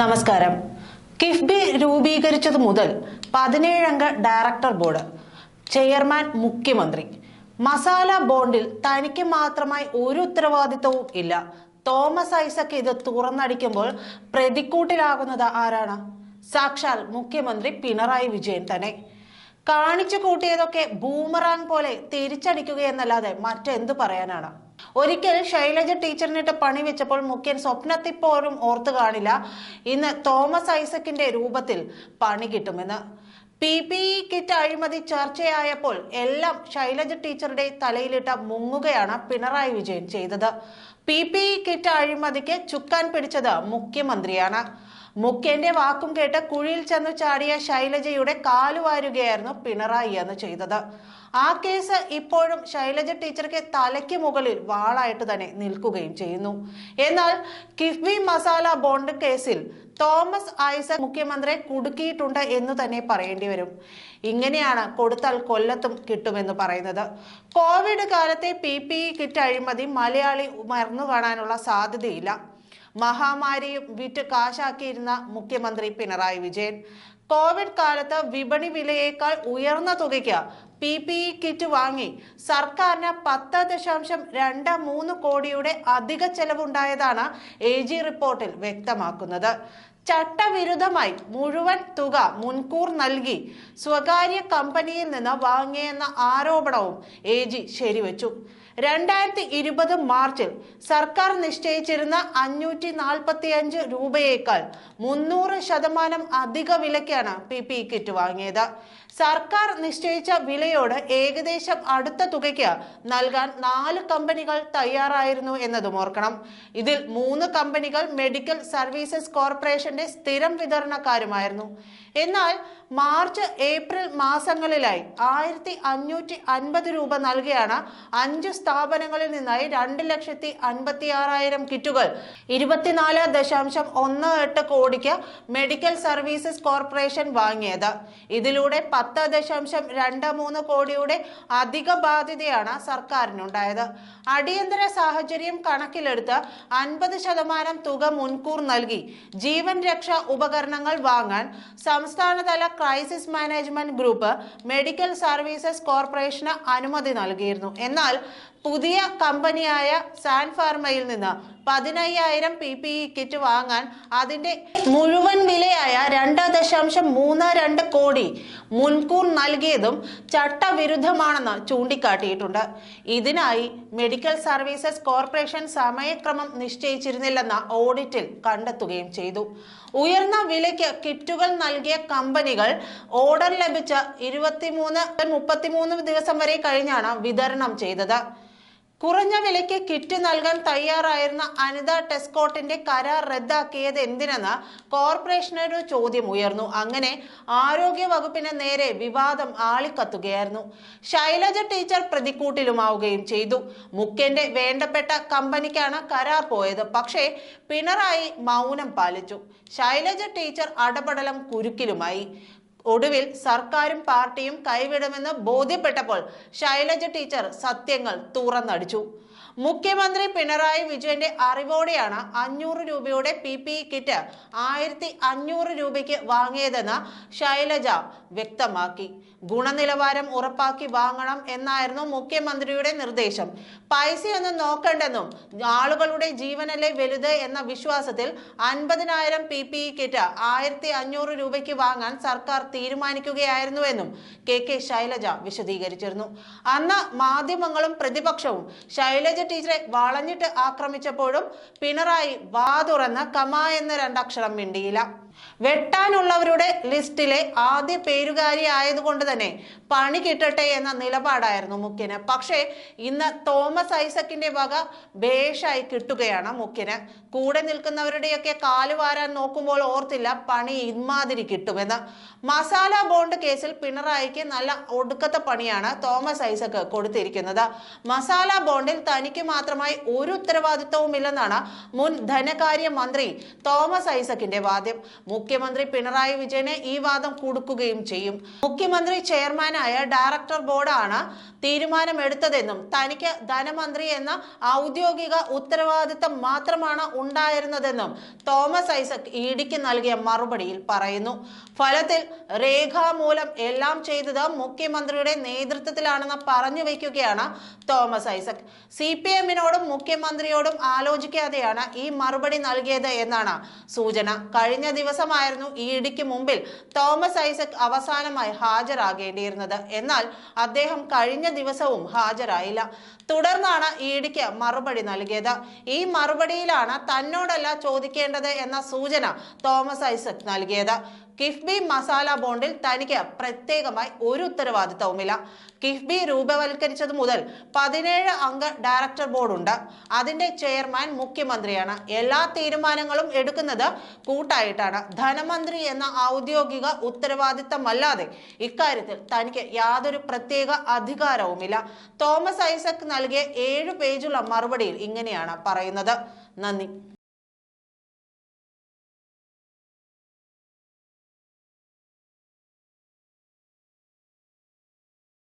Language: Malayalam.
നമസ്കാരം. കിഫ്ബി രൂപീകരിച്ചത് മുതൽ പതിനേഴംഗ ഡയറക്ടർ ബോർഡ് ചെയർമാൻ മുഖ്യമന്ത്രി. മസാല ബോണ്ടിൽ തനിക്ക് മാത്രമായി ഒരു ഉത്തരവാദിത്തവും ഇല്ല. തോമസ് ഐസക് ഇത് തുറന്നടിക്കുമ്പോൾ പ്രതിക്കൂട്ടിലാകുന്നത് ആരാണ്? സാക്ഷാൽ മുഖ്യമന്ത്രി പിണറായി വിജയൻ തന്നെ. കാണിച്ചു കൂട്ടിയതൊക്കെ ബൂമറാങ് പോലെ തിരിച്ചടിക്കുകയെന്നല്ലാതെ മറ്റെന്ത് പറയാനാണ്? ഒരിക്കൽ ശൈലജ ടീച്ചറിനിട്ട് പണി വെച്ചപ്പോൾ മുഖ്യൻ സ്വപ്നത്തിൽ പോലും ഓർത്തു കാണില്ല. ഇന്ന് തോമസ് ഐസക്കിന്റെ രൂപത്തിൽ പണി കിട്ടുമെന്ന്. പി പി ഇ കിറ്റ് അഴിമതി ചർച്ചയായപ്പോൾ എല്ലാം ശൈലജ ടീച്ചറുടെ തലയിലിട്ട മുങ്ങുകയാണ് പിണറായി വിജയൻ ചെയ്തത്. പി പി ഇ കിറ്റ് അഴിമതിക്ക് ചുക്കാൻ പിടിച്ചത് മുഖ്യമന്ത്രിയാണ്. മുഖ്യന്റെ വാക്കും കേട്ട് കുഴിയിൽ ചെന്ന് ചാടിയ ശൈലജയുടെ കാലുവാരുകയായിരുന്നു പിണറായി എന്ന് ചെയ്തത്. ആ കേസ് ഇപ്പോഴും ശൈലജ ടീച്ചർക്ക് തലയ്ക്ക് മുകളിൽ വാളായിട്ട് തന്നെ നിൽക്കുകയും ചെയ്യുന്നു. എന്നാൽ കിഫ്ബി മസാല ബോണ്ട് കേസിൽ തോമസ് ഐസക് മുഖ്യമന്ത്രിയെ കുടുക്കിയിട്ടുണ്ട് എന്ന് തന്നെ പറയേണ്ടി വരും. ഇങ്ങനെയാണ് കൊടുത്താൽ കൊല്ലത്തും കിട്ടുമെന്ന് പറയുന്നത്. കോവിഡ് കാലത്തെ പി പി ഇ കിറ്റ് അഴിമതി മലയാളി മറന്നു കാണാനുള്ള സാധ്യതയില്ല. മഹാമാരിയും വിറ്റ് കാശാക്കിയിരുന്ന മുഖ്യമന്ത്രി പിണറായി വിജയൻ. കോവിഡ് കാലത്ത് വിപണി വിലയേക്കാൾ ഉയർന്ന തുകയ്ക്ക് പി പി ഇ കിറ്റ് വാങ്ങി സർക്കാരിന് പത്ത് ദശാംശം രണ്ട് മൂന്ന് കോടിയുടെ അധിക ചെലവുണ്ടായതാണ് എ ജി റിപ്പോർട്ടിൽ വ്യക്തമാക്കുന്നത്. ചട്ടവിരുദ്ധമായി മുഴുവൻ തുക മുൻകൂർ നൽകി സ്വകാര്യ കമ്പനിയിൽ നിന്ന് വാങ്ങിയെന്ന ആരോപണവും എ ജി ശരിവച്ചു. രണ്ടായിരത്തി ഇരുപത് മാർച്ചിൽ സർക്കാർ നിശ്ചയിച്ചിരുന്ന അഞ്ഞൂറ്റി നാൽപ്പത്തി അഞ്ച് രൂപയേക്കാൾ മുന്നൂറ് ശതമാനം അധിക വിലയ്ക്കാണ് പി പി കിറ്റ് വാങ്ങിയത്. സർക്കാർ നിശ്ചയിച്ച വിലയോട് ഏകദേശം അടുത്ത തുകയ്ക്ക് നൽകാൻ നാല് കമ്പനികൾ തയ്യാറായിരുന്നു എന്നതും ഓർക്കണം. ഇതിൽ മൂന്ന് കമ്പനികൾ മെഡിക്കൽ സർവീസസ് കോർപ്പറേഷന്റെ സ്ഥിരം വിതരണക്കാരുമായിരുന്നു. എന്നാൽ മാർച്ച് ഏപ്രിൽ മാസങ്ങളിലായി ആയിരത്തി അഞ്ഞൂറ്റി അൻപത് രൂപ നൽകിയാണ് അഞ്ച് സ്ഥാപനങ്ങളിൽ നിന്നായി രണ്ട് ലക്ഷത്തി അൻപത്തി ആറായിരം കിറ്റുകൾ ഇരുപത്തിനാല് ദശാംശം ഒന്ന് എട്ട് കോടിക്ക് മെഡിക്കൽ സർവീസസ് കോർപ്പറേഷൻ വാങ്ങിയത്. ഇതിലൂടെ പത്ത് ദശാംശം രണ്ട് മൂന്ന് കോടിയുടെ അധിക ബാധ്യതയാണ് സർക്കാരിനുണ്ടായത്. അടിയന്തര സാഹചര്യം കണക്കിലെടുത്ത് അൻപത് ശതമാനം തുക മുൻകൂർ നൽകി. ജീവൻ രക്ഷാ ഉപകരണങ്ങൾ വാങ്ങാൻ സംസ്ഥാനതല crisis management group medical services corporation അനുമതി നൽകിയിരുന്നു. എന്നാൽ പുതിയ കമ്പനിയായ സാൻ ഫാർമയിൽ നിന്ന് പതിനയ്യായിരം പി പി ഇ കിറ്റ് വാങ്ങാൻ അതിന്റെ മുഴുവൻ വിലയായ രണ്ട് ദശാംശം മൂന്ന് രണ്ട് കോടി മുൻകൂർ നൽകിയതും ചട്ടവിരുദ്ധമാണെന്ന് ചൂണ്ടിക്കാട്ടിയിട്ടുണ്ട്. ഇതിനായി മെഡിക്കൽ സർവീസസ് കോർപ്പറേഷൻ സമയക്രമം നിശ്ചയിച്ചിരുന്നില്ലെന്ന ഓഡിറ്റിൽ കണ്ടെത്തുകയും ചെയ്തു. ഉയർന്ന വിലയ്ക്ക് കിറ്റുകൾ നൽകിയ കമ്പനികൾ ഓർഡർ ലഭിച്ച ഇരുപത്തിമൂന്ന് മുപ്പത്തിമൂന്ന് ദിവസം വരെ കഴിഞ്ഞാണ് വിതരണം ചെയ്തത്. കുറഞ്ഞ വിലയ്ക്ക് കിറ്റ് നൽകാൻ തയ്യാറായിരുന്ന അനിത ടെസ്കോട്ടിന്റെ കരാർ റദ്ദാക്കിയത് എന്തിനെന്ന് കോർപ്പറേഷനൊരു ചോദ്യം ഉയർന്നു. അങ്ങനെ ആരോഗ്യ വകുപ്പിന് നേരെ വിവാദം ആളിക്കത്തുകയായിരുന്നു. ശൈലജ ടീച്ചർ പ്രതിക്കൂട്ടിലുമാവുകയും ചെയ്തു. മുഖ്യന്റെ വേണ്ടപ്പെട്ട കമ്പനിക്കാണ് കരാർ പോയത്. പക്ഷേ പിണറായി മൗനം പാലിച്ചു. ശൈലജ ടീച്ചർ അടപടലം കുരുക്കിലുമായി. ഒടുവിൽ സർക്കാരും പാർട്ടിയും കൈവിടുമെന്ന് ബോധ്യപ്പെട്ടപ്പോൾ ശൈലജ ടീച്ചർ സത്യങ്ങൾ തുറന്നടിച്ചു. മുഖ്യമന്ത്രി പിണറായി വിജയന്റെ അറിവോടെയാണ് അഞ്ഞൂറ് രൂപയുടെ പി പി കിറ്റ് ആയിരത്തി അഞ്ഞൂറ് രൂപയ്ക്ക് വാങ്ങിയതെന്ന് ശൈലജ വ്യക്തമാക്കി. ഗുണനിലവാരം ഉറപ്പാക്കി വാങ്ങണം എന്നായിരുന്നു മുഖ്യമന്ത്രിയുടെ നിർദ്ദേശം. പൈസയൊന്നും നോക്കണ്ടെന്നും ആളുകളുടെ ജീവനല്ലേ വലുത് എന്ന വിശ്വാസത്തിൽ അൻപതിനായിരം പി പി ഇ കിറ്റ് ആയിരത്തി അഞ്ഞൂറ് രൂപയ്ക്ക് വാങ്ങാൻ സർക്കാർ തീരുമാനിക്കുകയായിരുന്നുവെന്നും കെ കെ ശൈലജ വിശദീകരിച്ചിരുന്നു. അന്ന് മാധ്യമങ്ങളും പ്രതിപക്ഷവും ശൈലജ ടീച്ചറെ വളഞ്ഞിട്ട് ആക്രമിച്ചപ്പോഴും പിണറായി വാ തുറന്ന് കമ എന്ന രണ്ടക്ഷരം മിണ്ടിയില്ല. വെട്ടാനുള്ളവരുടെ ലിസ്റ്റിലെ ആദ്യ പേരുകാരി ആയതുകൊണ്ട് തന്നെ പണി കിട്ടട്ടെ എന്ന നിലപാടായിരുന്നു മുഖ്യന് പക്ഷേ ഇന്ന് തോമസ് ഐസക്കിന്റെ വക ബേഷായി കിട്ടുകയാണ് മുഖ്യന് കൂടെ നിൽക്കുന്നവരുടെയൊക്കെ കാലുവാരാൻ നോക്കുമ്പോൾ ഓർത്തില്ല പണി ഇമാതിരി കിട്ടുമെന്ന്. മസാല ബോണ്ട് കേസിൽ പിണറായിക്ക് നല്ല ഒടുക്കത്തെ പണിയാണ് തോമസ് ഐസക്ക് കൊടുത്തിരിക്കുന്നത്. മസാല ബോണ്ടിൽ തനിക്ക് തനിക്ക് മാത്രമായി ഒരു ഉത്തരവാദിത്തവും ഇല്ലെന്നാണ് മുൻ ധനകാര്യ മന്ത്രി തോമസ് ഐസക്കിന്റെ വാദം മുഖ്യമന്ത്രി പിണറായി വിജയന് ഈ വാദം കൊടുക്കുകയും ചെയ്യും. മുഖ്യമന്ത്രി ചെയർമാനായ ഡയറക്ടർ ബോർഡാണ് തീരുമാനമെടുത്തതെന്നും തനിക്ക് ധനമന്ത്രി എന്ന ഔദ്യോഗിക ഉത്തരവാദിത്തം മാത്രമാണ് ഉണ്ടായിരുന്നതെന്നും തോമസ് ഐസക് ഇഡിക്ക് നൽകിയ മറുപടിയിൽ പറയുന്നു. ഫലത്തിൽ രേഖാമൂലം എല്ലാം ചെയ്തത് മുഖ്യമന്ത്രിയുടെ നേതൃത്വത്തിലാണെന്ന് പറഞ്ഞു വയ്ക്കുകയാണ് തോമസ് ഐസക്. സി പി എമ്മിനോടും മുഖ്യമന്ത്രിയോടും ആലോചിക്കാതെയാണ് ഈ മറുപടി നൽകിയത് എന്നാണ് സൂചന. കഴിഞ്ഞ ദിവസമായിരുന്നു ഇഡിക്ക് മുമ്പിൽ തോമസ് ഐസക് അവസാനമായി ഹാജരാകേണ്ടിയിരുന്നത്. എന്നാൽ അദ്ദേഹം കഴിഞ്ഞ ദിവസവും ഹാജരായില്ല. തുടർന്നാണ് ഇഡിക്ക് മറുപടി നൽകിയത്. ഈ മറുപടിയിലാണ് തന്നോടല്ല ചോദിക്കേണ്ടത് എന്ന സൂചന തോമസ് ഐസക് നൽകിയത്. കിഫ്ബി മസാല ബോണ്ടിൽ തനിക്ക് പ്രത്യേകമായി ഒരു ഉത്തരവാദിത്തവുമില്ല കിഫ്ബി രൂപവൽക്കരിച്ചത് മുതൽ പതിനേഴ് അംഗ ഡയറക്ടർ ബോർഡുണ്ട്. അതിന്റെ ചെയർമാൻ മുഖ്യമന്ത്രിയാണ്. എല്ലാ തീരുമാനങ്ങളും എടുക്കുന്നത് കൂട്ടായിട്ടാണ്. ധനമന്ത്രി എന്ന ഔദ്യോഗിക ഉത്തരവാദിത്തമല്ലാതെ ഇക്കാര്യത്തിൽ തനിക്ക് യാതൊരു പ്രത്യേക അധികാരവുമില്ല. തോമസ് ഐസക് നൽകിയ ഏഴ് പേജുള്ള മറുപടിയിൽ ഇങ്ങനെയാണ് പറയുന്നത്. നന്ദി.